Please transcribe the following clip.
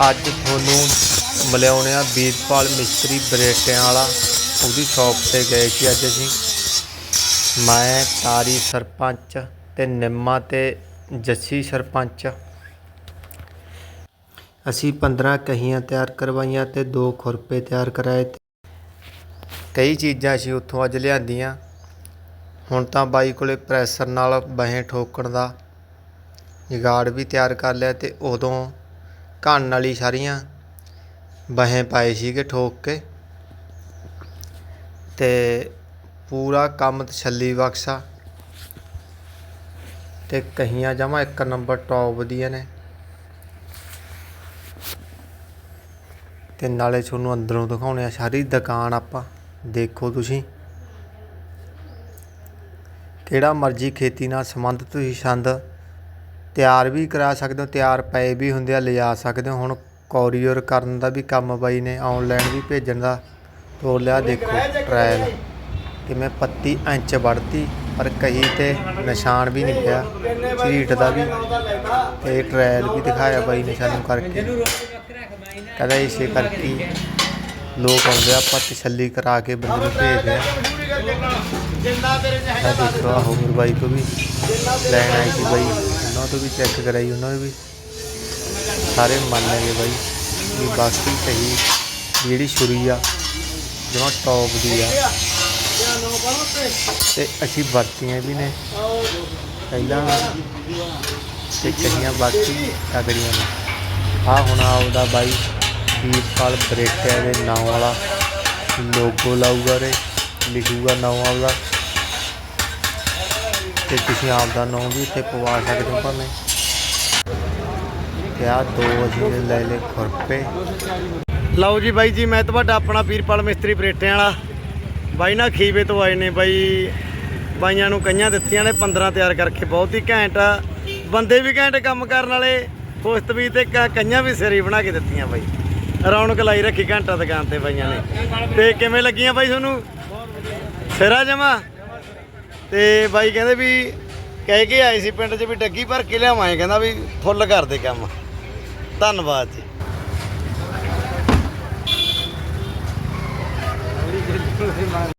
ਅੱਜ ਤੁਹਾਨੂੰ ਮਿਲਾਉਣੇ ਆ ਬੀਰਪਾਲ ਮਿਸਤਰੀ ਬਰੇਟਿਆਂ ਵਾਲਾ। ਉਹਦੀ ਸ਼ਾਪ ਤੇ ਗਏ ਸੀ ਅੱਜ ਅਸੀਂ। ਮੈਂ ਤਾਰੀ ਸਰਪੰਚ ਤੇ ਨਿੰਮਾ ਤੇ ਜੱਸੀ ਸਰਪੰਚ। ਅਸੀਂ 15 ਕਹੀਆਂ ਤਿਆਰ ਕਰਵਾਈਆਂ ਤੇ ਦੋ ਖੁਰਪੇ ਤਿਆਰ ਕਰਾਏ ਕਈ ਚੀਜ਼ਾਂ ਅਸੀਂ ਉੱਥੋਂ ਅੱਜ ਲਿਆਂਦੀਆਂ। ਹੁਣ ਤਾਂ ਬਾਈ ਕੋਲੇ ਪ੍ਰੈਸ਼ਰ ਨਾਲ ਬਹੇ ਠੋਕਣ ਦਾ ਜਗਾੜ ਵੀ ਤਿਆਰ ਕਰ ਲਿਆ ਤੇ ਉਦੋਂ ਘਣ ਵਾਲੀ ਸਾਰੀਆਂ ਬਹੇ ਪਾਏ ਸੀਗੇ ਠੋਕ ਕੇ। ਤੇ ਪੂਰਾ ਕੰਮ ਤਸੱਲੀ ਬਖਸ਼ਾ। ਤੇ ਕਹੀਆਂ ਜਮਾ ਇੱਕ ਨੰਬਰ ਟੌਪ ਦੀਆਂ ਨੇ। ਤੇ ਨਾਲੇ ਤੁਹਾਨੂੰ ਅੰਦਰੋਂ ਦਿਖਾਉਣੇ ਆ ਸਾਰੀ ਦੁਕਾਨ ਆਪਾਂ। ਦੇਖੋ ਤੁਸੀਂ। ਕਿਹੜਾ ਮਰਜ਼ੀ ਖੇਤੀ ਨਾਲ ਸੰਬੰਧਿਤ ਤੁਸੀਂ ਸੰਦ ਤਿਆਰ ਵੀ ਕਰਾ ਸਕਦੇ ਹੋ, ਤਿਆਰ ਪਏ ਵੀ ਹੁੰਦੇ ਆ, ਲਿਜਾ ਸਕਦੇ ਹੋ। ਹੁਣ ਕੋਰੀਅਰ ਕਰਨ ਦਾ ਵੀ ਕੰਮ ਬਾਈ ਨੇ, ਆਨਲਾਈਨ ਵੀ ਭੇਜਣ ਦਾ ਤੋਰ ਲਿਆ। ਦੇਖੋ ਟ੍ਰਾਇਲ ਕਿਵੇਂ ਪੱਤੀ ਇੰਚ ਵੜਤੀ ਪਰ ਕਹੀ ਤੇ ਨਿਸ਼ਾਨ ਵੀ ਨਹੀਂ ਪਿਆ। ਝੀਟ ਦਾ ਵੀ ਤੇ ਟ੍ਰਾਇਲ ਵੀ ਦਿਖਾਇਆ ਬਾਈ ਨੇ ਸਾਨੂੰ ਕਰਕੇ। ਕਹਿੰਦਾ ਇਸੇ ਕਰਕੇ ਲੋਕ ਆਉਂਦੇ ਆ, ਆਪਾਂ ਤਸੱਲੀ ਕਰਾ ਕੇ ਬੰਦੇ ਨੂੰ ਭੇਜਦੇ ਆ। ਆ ਦੇਖੋ ਹੋਰ ਬਾਈ ਤੋਂ ਵੀ ਲੈਣ ਆਈ ਸੀ ਬਾਈ। ਉਹਨਾਂ ਤੋਂ ਵੀ ਚੈੱਕ ਕਰਾਈ, ਉਹਨਾਂ ਨੇ ਵੀ। ਸਾਰੇ ਮੰਨ ਗਏ ਬਾਈ, ਵੀ ਬਾਕੀ ਸਹੀ, ਜਿਹੜੀ ਛੁਰੀ ਆ, ਜਮਾ ਟੌਪ ਦੀ ਆ। ਤੇ ਅਸੀਂ ਵਰਤੀਆਂ ਵੀ ਨੇ। ਪਹਿਲਾਂ ਤੇ ਕਹੀਆਂ ਬਾਕੀ ਤਗੜੀਆਂ ਨੇ। ਆ ਹੁਣ ਆਉਦਾ ਬਾਈ ਵੀਰਪਾਲ ਬਰੇਟਿਆ ਦੇ ਨਾਂ ਵਾਲਾ ਲੋਗੋ ਲਾਊਗਾ ਰੇ ਲਿਖੂਗਾ ਨਾਂ ਆਪਦਾ। ਤੇ ਤੁਸੀਂ ਆਪਦਾ ਨਾਂ ਵੀ ਇੱਥੇ ਪਵਾ ਸਕਦੇ ਹੋ ਭਾਵੇਂ। ਤੇ ਆਹ ਦੋ ਅਸੀਂ ਲੈ ਲੈ ਖੁਰਪੇ। ਲਓ ਜੀ ਬਾਈ ਜੀ, ਮੈਂ ਤੁਹਾਡਾ ਆਪਣਾ ਵੀਰਪਾਲ ਮਿਸਤਰੀ ਪਰੇਟਿਆਂ ਵਾਲਾ। ਬਾਈ ਨਾ ਖੀਵੇ ਤੋਂ ਆਏ ਨੇ ਬਾਈ। ਬਾਈਆਂ ਨੂੰ ਕਈਆਂ ਦਿੱਤੀਆਂ ਨੇ 15 ਤਿਆਰ ਕਰਕੇ ਬਹੁਤ ਹੀ ਘੈਂਟ ਬੰਦੇ ਵੀ ਘੈਂਟ ਕੰਮ ਕਰਨ ਵਾਲੇ ਖੁਸ਼ਤ ਵੀ ਤੇ ਕਈਆਂ ਵੀ ਸਿਰੀ ਬਣਾ ਕੇ ਦਿੱਤੀਆਂ ਬਾਈ। ਰੌਣਕ ਲਾਈ ਰੱਖੀ ਘੰਟਾ ਦੁਕਾਨ ਤੇ ਬਾਈਆਂ ਨੇ। ਤੇ ਕਿਵੇਂ ਲੱਗੀਆਂ ਬਾਈ ਤੁਹਾਨੂੰ? ਸਿਰਾ ਜਮਾ? ਤੇ ਬਾਈ ਕਹਿੰਦੇ ਵੀ ਕਹਿ ਕੇ ਆਏ ਸੀ ਪਿੰਡ 'ਚ ਵੀ ਡੱਗੀ ਭਰ ਕੇ ਲਿਆਵਾਂਗੇ, ਕਹਿੰਦਾ ਵੀ ਫੁੱਲ ਕਰਦੇ ਕੰਮ। ਧੰਨਵਾਦ ਜੀ।